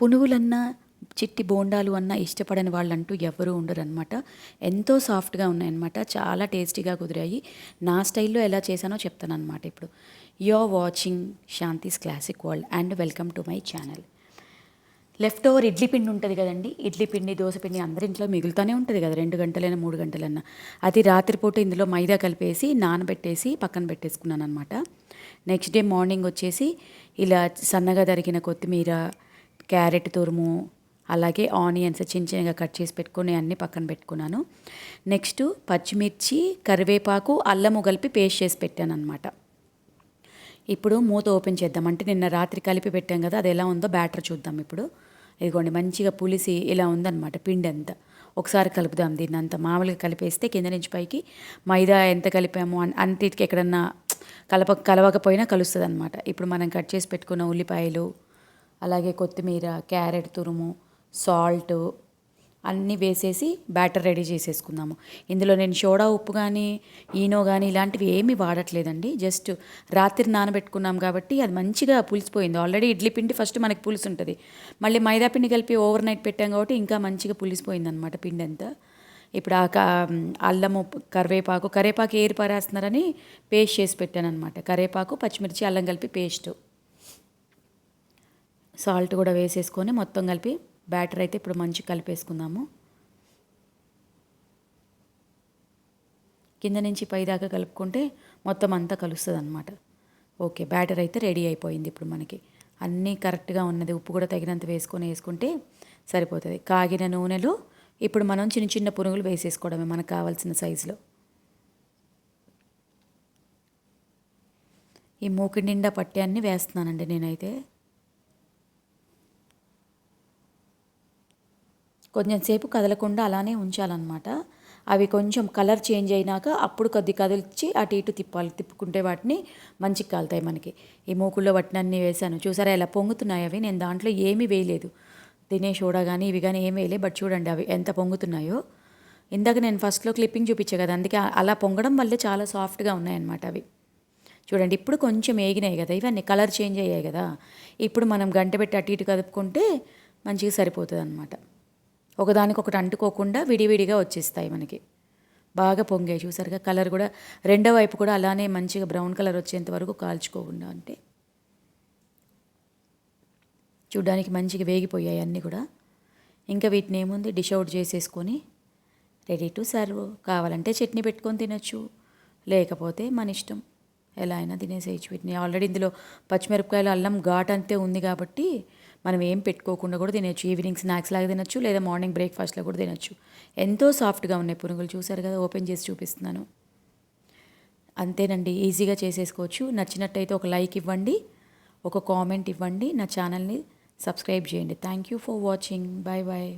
పునుగులన్నా చిట్టి బోండాలు అన్న ఇష్టపడని వాళ్ళంటూ ఎవరు ఉండరు అనమాట ఎంతో సాఫ్ట్గా ఉన్నాయన్నమాట. చాలా టేస్టీగా కుదిరాయి. నా స్టైల్లో ఎలా చేశానో చెప్తాను అనమాట ఇప్పుడు. You watching Shanthi's classic world and welcome to my channel left over idli పిండి ఉంటుంది కదండి. ఇడ్లీ పిండి దోశ పిండి అందరింట్లో మిగులుతూనే ఉంటుంది కదా. రెండు గంటలైనా మూడు గంటలైనా. అది రాత్రిపూట ఇందులో మైదా కలిపేసి నానబెట్టేసి పక్కన పెట్టేసుకున్నాను అనమాట నెక్స్ట్ డే మార్నింగ్ వచ్చేసి ఇలా సన్నగా తరిగిన కొత్తిమీర క్యారెట్ తురుము అలాగే ఆనియన్స్ చిన్న చిన్నగా కట్ చేసి పెట్టుకుని అన్నీ పక్కన పెట్టుకున్నాను. నెక్స్ట్ పచ్చిమిర్చి కరివేపాకు అల్లము కలిపి పేస్ట్ చేసి పెట్టాను అనమాట ఇప్పుడు మూత ఓపెన్ చేద్దాం. అంటే నిన్న రాత్రి కలిపి పెట్టాం కదా అది ఎలా ఉందో బ్యాటర్ చూద్దాం ఇప్పుడు. ఇదిగోండి మంచిగా పులిసి ఇలా ఉందన్నమాట పిండి అంతా. ఒకసారి కలుపుదాం దీన్ని అంతా. మామూలుగా కలిపేస్తే కింద నుంచి పైకి మైదా ఎంత కలిపాము అన్ అంతటికి ఎక్కడన్నా కలప కలవకపోయినా కలుస్తుంది అనమాట ఇప్పుడు మనం కట్ చేసి పెట్టుకున్న ఉల్లిపాయలు అలాగే కొత్తిమీర క్యారెట్ తురుము సాల్ట్ అన్నీ వేసేసి బ్యాటర్ రెడీ చేసేసుకుందాము. ఇందులో నేను సోడా ఉప్పు కానీ ఈనో కానీ ఇలాంటివి ఏమీ వాడట్లేదండి. జస్ట్ రాత్రి నానబెట్టుకున్నాం కాబట్టి అది మంచిగా పులిసిపోయింది. ఆల్రెడీ ఇడ్లీ పిండి ఫస్ట్ మనకి పులుసు ఉంటుంది మళ్ళీ మైదా పిండి కలిపి ఓవర్ నైట్ పెట్టాం కాబట్టి ఇంకా మంచిగా పులిసిపోయింది అనమాట పిండి అంతా ఇప్పుడు ఆ క అల్లము కరివేపాకు కరివేపాకు ఏరి పారేస్తున్నారని పేస్ట్ చేసి పెట్టాను అనమాట కరివేపాకు పచ్చిమిర్చి అల్లం కలిపి పేస్టు. సాల్ట్ కూడా వేసేసుకొని మొత్తం కలిపి బ్యాటర్ అయితే ఇప్పుడు మంచిగా కలిపేసుకుందాము. కింద నుంచి పై దాకా కలుపుకుంటే మొత్తం అంతా కలుస్తుంది అనమాట ఓకే బ్యాటర్ అయితే రెడీ అయిపోయింది ఇప్పుడు మనకి. అన్నీ కరెక్ట్గా ఉన్నది ఉప్పు కూడా తగినంత వేసుకొని వేసుకుంటే సరిపోతుంది. కాగిన నూనెలో ఇప్పుడు మనం చిన్న చిన్న పునుగులు వేసేసుకోవడమే మనకు కావాల్సిన సైజులో. ఈ మూకి నిండా పట్టే అన్నీ వేస్తున్నానండి నేనైతే. కొంచెం సేపు కదలకుండా అలానే ఉంచాలన్నమాట. అవి కొంచెం కలర్ చేంజ్ అయినాక అప్పుడు కొద్ది కదిలిచ్చి అటు ఇటు తిప్పాలి. తిప్పుకుంటే వాటిని మంచిగా కాలుతాయి మనకి. ఈ మూకుల్లో అన్నీ వేసాను చూసారా ఎలా పొంగుతున్నాయి అవి? నేను దాంట్లో ఏమీ వేయలేదు. తినే సోడా కానీ ఇవి కానీ ఏం వేయలే బట్ చూడండి అవి ఎంత పొంగుతున్నాయో. ఇందాక నేను ఫస్ట్లో క్లిప్పింగ్ చూపించే కదా అందుకే అలా పొంగడం వల్లే చాలా సాఫ్ట్గా ఉన్నాయన్నమాట అవి. చూడండి ఇప్పుడు కొంచెం ఏగినాయి కదా ఇవన్నీ కలర్ చేంజ్ అయ్యాయి కదా. ఇప్పుడు మనం గంట పెట్టి అటు ఇటు కదుపుకుంటే మంచిగా సరిపోతుంది అనమాట ఒకదానికొకటి అంటుకోకుండా విడివిడిగా వచ్చేస్తాయి మనకి. బాగా పొంగాయి చూసారుగా కలర్ కూడా రెండో వైపు కూడా అలానే మంచిగా బ్రౌన్ కలర్ వచ్చేంత వరకు కాల్చుకోకుండా అంటే చూడ్డానికి మంచిగా వేగిపోయాయి అన్నీ కూడా. ఇంకా వీటిని ఏముంది? డిష్ అవుట్ చేసేసుకొని రెడీ టు సర్వ్. కావాలంటే చట్నీ పెట్టుకొని తినొచ్చు లేకపోతే మన ఇష్టం. ఎలా అయినా తినేసేయచ్చు వీటిని. ఆల్రెడీ ఇందులో పచ్చిమిరపకాయలు అల్లం ఘాట్ అంతే ఉంది కాబట్టి మనం ఏం పెట్టుకోకుండా కూడా తినచ్చు. ఈవినింగ్ స్నాక్స్ లాగా తినచ్చు లేదా మార్నింగ్ బ్రేక్ఫాస్ట్లో కూడా తినచ్చు. ఎంతో సాఫ్ట్గా ఉన్నాయి పునుగులు. చూసారు కదా ఓపెన్ చేసి చూపిస్తున్నాను. అంతేనండి ఈజీగా చేసేసుకోవచ్చు. నచ్చినట్టయితే ఒక లైక్ ఇవ్వండి ఒక కామెంట్ ఇవ్వండి. నా ఛానల్ని సబ్స్క్రైబ్ చేయండి. Thank you for watching bye bye